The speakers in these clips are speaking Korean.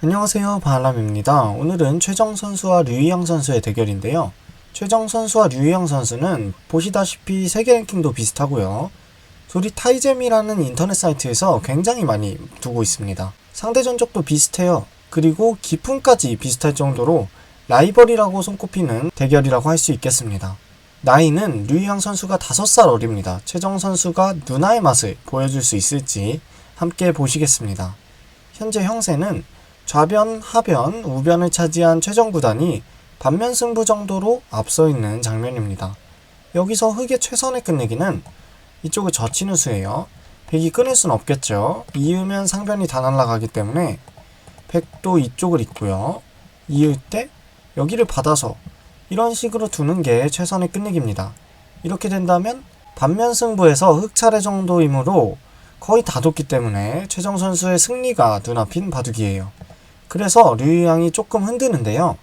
안녕하세요 바람입니다. 오늘은 최정 선수와 류이영 선수의 대결인데요. 최정 선수와 류이영 선수는 보시다시피 세계 랭킹도 비슷하고요. 둘이 타이잼이라는 인터넷 사이트에서 굉장히 많이 두고 있습니다. 상대 전적도 비슷해요. 그리고 기품까지 비슷할 정도로 라이벌이라고 손꼽히는 대결이라고 할 수 있겠습니다. 나이는 류이영 선수가 5살 어립니다. 최정 선수가 누나의 맛을 보여줄 수 있을지 함께 보시겠습니다. 현재 형세는 좌변, 하변, 우변을 차지한 최정 구단이 반면 승부 정도로 앞서 있는 장면입니다. 여기서 흑의 최선의 끝내기는 이쪽을 젖히는 수예요. 백이 끊을 순 없겠죠. 이으면 상변이 다 날아가기 때문에 백도 이쪽을 있고요. 이을 때 여기를 받아서 이런 식으로 두는 게 최선의 끝내기입니다. 이렇게 된다면 반면 승부에서 흑 차례 정도이므로 거의 다 뒀기 때문에 최정 선수의 승리가 눈앞인 바둑이에요. 그래서 류양이 조금 흔드는데요.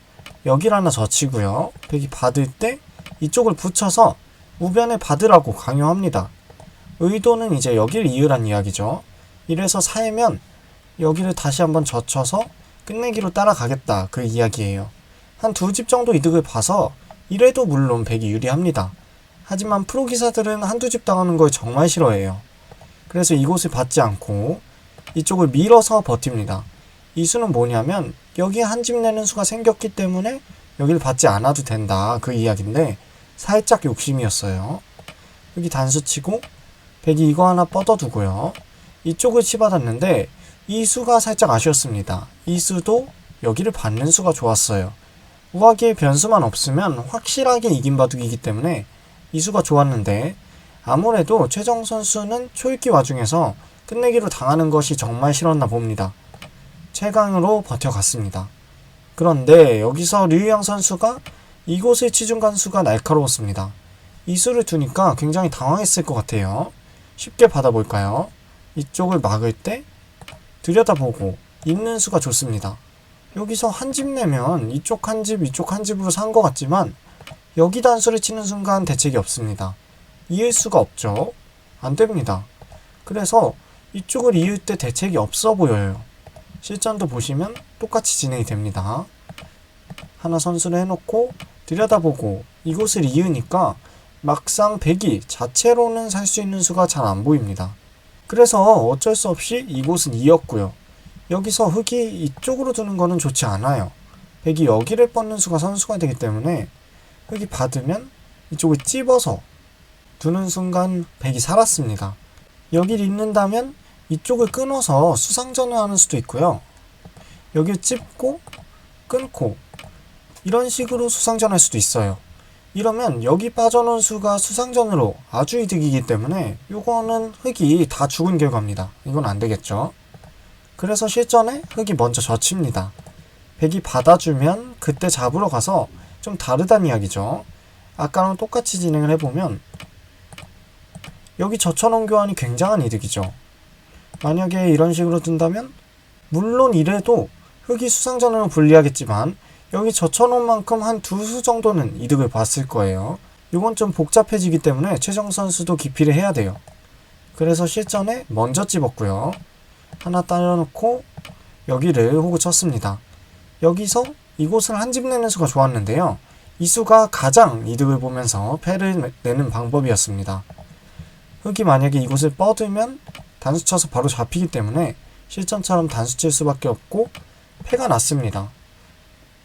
여기를 하나 젖히고요. 백이 받을 때 이쪽을 붙여서 우변에 받으라고 강요합니다. 의도는 이제 여기를 이으란 이야기죠. 이래서 사이면 여기를 다시 한번 젖혀서 끝내기로 따라가겠다 그 이야기예요. 한 두 집 정도 이득을 봐서 이래도 물론 백이 유리합니다. 하지만 프로 기사들은 한두 집 당하는 걸 정말 싫어해요. 그래서 이곳을 받지 않고 이쪽을 밀어서 버팁니다. 이 수는 뭐냐면 여기에 한 집 내는 수가 생겼기 때문에 여기를 받지 않아도 된다 그 이야기인데 살짝 욕심이었어요. 여기 단수 치고 백이 이거 하나 뻗어두고요. 이쪽을 치받았는데 이 수가 살짝 아쉬웠습니다. 이 수도 여기를 받는 수가 좋았어요. 우하기의 변수만 없으면 확실하게 이긴 바둑이기 때문에 이 수가 좋았는데 아무래도 최정 선수는 초읽기 와중에서 끝내기로 당하는 것이 정말 싫었나 봅니다. 최강으로 버텨갔습니다. 그런데 여기서 류영 선수가 이곳의 치중 간수가 날카로웠습니다. 이 수를 두니까 굉장히 당황했을 것 같아요. 쉽게 받아볼까요? 이쪽을 막을 때 들여다보고 있는 수가 좋습니다. 여기서 한 집 내면 이쪽 한 집, 이쪽 한 집으로 산 것 같지만 여기 단수를 치는 순간 대책이 없습니다. 이을 수가 없죠. 안 됩니다. 그래서 이쪽을 이을 때 대책이 없어 보여요. 실전도 보시면 똑같이 진행이 됩니다. 하나 선수를 해놓고 들여다보고 이곳을 이으니까 막상 백이 자체로는 살 수 있는 수가 잘 안 보입니다. 그래서 어쩔 수 없이 이곳은 이었고요. 여기서 흑이 이쪽으로 두는 거는 좋지 않아요. 백이 여기를 뻗는 수가 선수가 되기 때문에 흑이 받으면 이쪽을 찝어서 두는 순간 백이 살았습니다. 여기를 잇는다면 이쪽을 끊어서 수상전을 하는 수도 있고요. 여기를 찝고 끊고 이런 식으로 수상전할 수도 있어요. 이러면 여기 빠져놓은 수가 수상전으로 아주 이득이기 때문에 이거는 흑이 다 죽은 결과입니다. 이건 안 되겠죠. 그래서 실전에 흑이 먼저 젖힙니다. 백이 받아주면 그때 잡으러 가서 좀 다르다는 이야기죠. 아까랑 똑같이 진행을 해보면 여기 젖혀놓은 교환이 굉장한 이득이죠. 만약에 이런 식으로 둔다면 물론 이래도 흑이 수상전으로 불리하겠지만 여기 젖혀놓은 만큼 한 두 수 정도는 이득을 봤을 거예요. 이건 좀 복잡해지기 때문에 최정 선수도 기피를 해야 돼요. 그래서 실전에 먼저 집었고요. 하나 따려놓고 여기를 호구 쳤습니다. 여기서 이곳을 한 집 내는 수가 좋았는데요. 이 수가 가장 이득을 보면서 패를 내는 방법이었습니다. 흑이 만약에 이곳을 뻗으면 단수 쳐서 바로 잡히기 때문에 실전처럼 단수 칠 수밖에 없고 패가 났습니다.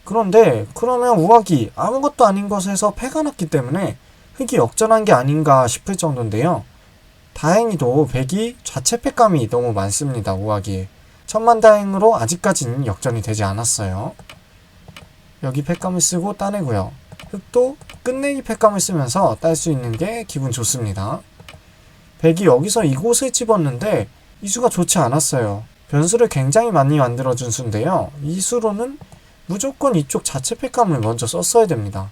그런데 그러면 우악이 아무것도 아닌 것에서 패가 났기 때문에 흑이 역전한 게 아닌가 싶을 정도인데요. 다행히도 백이 자체 패감이 너무 많습니다. 우악이 천만다행으로 아직까지는 역전이 되지 않았어요. 여기 패감을 쓰고 따내고요. 흑도 끝내기 패감을 쓰면서 딸 수 있는 게 기분 좋습니다. 백이 여기서 이곳을 집었는데 이 수가 좋지 않았어요. 변수를 굉장히 많이 만들어준 수인데요. 이 수로는 무조건 이쪽 자체 팩감을 먼저 썼어야 됩니다.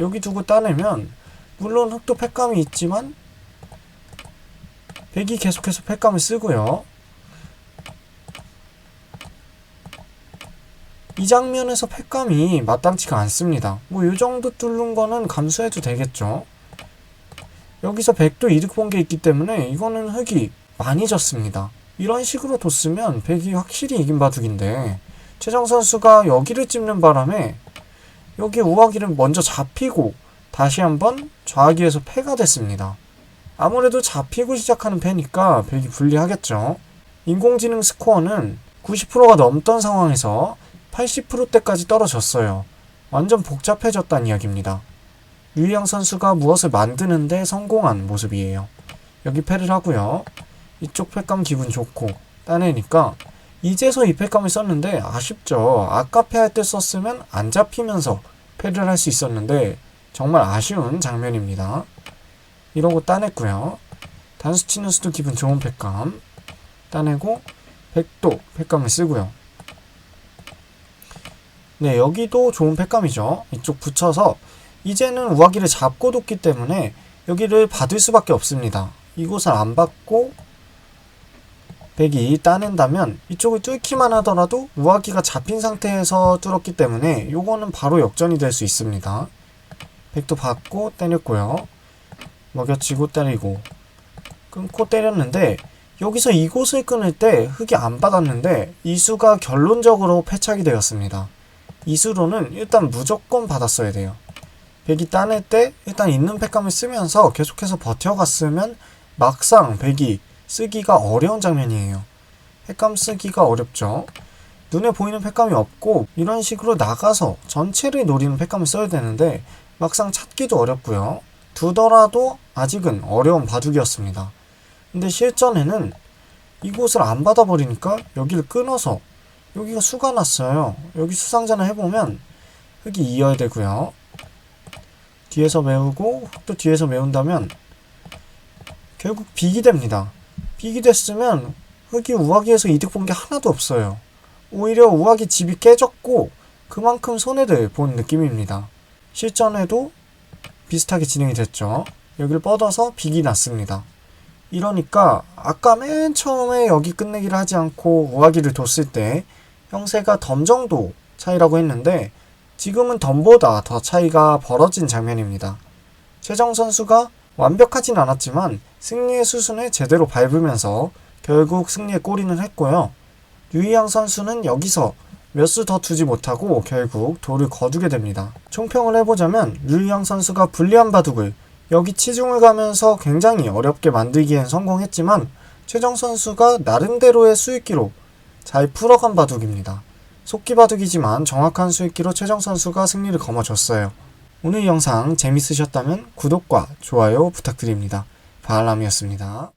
여기 두고 따내면 물론 흑도 팩감이 있지만 백이 계속해서 팩감을 쓰고요. 이 장면에서 팩감이 마땅치가 않습니다. 뭐 이 정도 뚫는 거는 감수해도 되겠죠. 여기서 백도 이득 본 게 있기 때문에 이거는 흑이 많이 졌습니다. 이런 식으로 뒀으면 백이 확실히 이긴 바둑인데 최정 선수가 여기를 찝는 바람에 여기 우아기를 먼저 잡히고 다시 한번 좌기에서 패가 됐습니다. 아무래도 잡히고 시작하는 패니까 백이 불리하겠죠. 인공지능 스코어는 90%가 넘던 상황에서 80%대까지 떨어졌어요. 완전 복잡해졌다는 이야기입니다. 유희양 선수가 무엇을 만드는데 성공한 모습이에요. 여기 패를 하고요. 이쪽 패감 기분 좋고 따내니까 이제서 이 패감을 썼는데 아쉽죠. 아까 패할 때 썼으면 안 잡히면서 패를 할 수 있었는데 정말 아쉬운 장면입니다. 이러고 따냈고요. 단수 치는 수도 기분 좋은 패감 따내고 백도 패감을 쓰고요. 네, 여기도 좋은 패감이죠. 이쪽 붙여서 이제는 우아기를 잡고 뒀기 때문에 여기를 받을 수밖에 없습니다. 이곳을 안 받고 백이 따낸다면 이쪽을 뚫기만 하더라도 우아기가 잡힌 상태에서 뚫었기 때문에 요거는 바로 역전이 될 수 있습니다. 백도 받고 때렸고요. 먹여치고 때리고 끊고 때렸는데 여기서 이곳을 끊을 때 흙이 안 받았는데 이수가 결론적으로 패착이 되었습니다. 이수로는 일단 무조건 받았어야 돼요. 백이 따낼 때 일단 있는 팩감을 쓰면서 계속해서 버텨갔으면 막상 백이 쓰기가 어려운 장면이에요. 팩감 쓰기가 어렵죠. 눈에 보이는 팩감이 없고 이런 식으로 나가서 전체를 노리는 팩감을 써야 되는데 막상 찾기도 어렵고요. 두더라도 아직은 어려운 바둑이었습니다. 근데 실전에는 이곳을 안 받아버리니까 여기를 끊어서 여기가 수가 났어요. 여기 수상전을 해보면 흙이 이어야 되고요. 뒤에서 메우고 흙도 뒤에서 메운다면 결국 빅이 됩니다. 빅이 됐으면 흙이 우아기에서 이득 본 게 하나도 없어요. 오히려 우아기 집이 깨졌고 그만큼 손해를 본 느낌입니다. 실전에도 비슷하게 진행이 됐죠. 여기를 뻗어서 빅이 났습니다. 이러니까 아까 맨 처음에 여기 끝내기를 하지 않고 우아기를 뒀을 때 형세가 덤 정도 차이라고 했는데 지금은 덤보다 더 차이가 벌어진 장면입니다. 최정 선수가 완벽하진 않았지만 승리의 수순을 제대로 밟으면서 결국 승리에 골인을 했고요. 유희양 선수는 여기서 몇 수 더 두지 못하고 결국 돌을 거두게 됩니다. 총평을 해보자면 유희양 선수가 불리한 바둑을 여기 치중을 가면서 굉장히 어렵게 만들기엔 성공했지만 최정 선수가 나름대로의 수익기로 잘 풀어간 바둑입니다. 속기 바둑이지만 정확한 수익기로 최정 선수가 승리를 거머쥐었어요. 오늘 영상 재밌으셨다면 구독과 좋아요 부탁드립니다. 바알람이었습니다.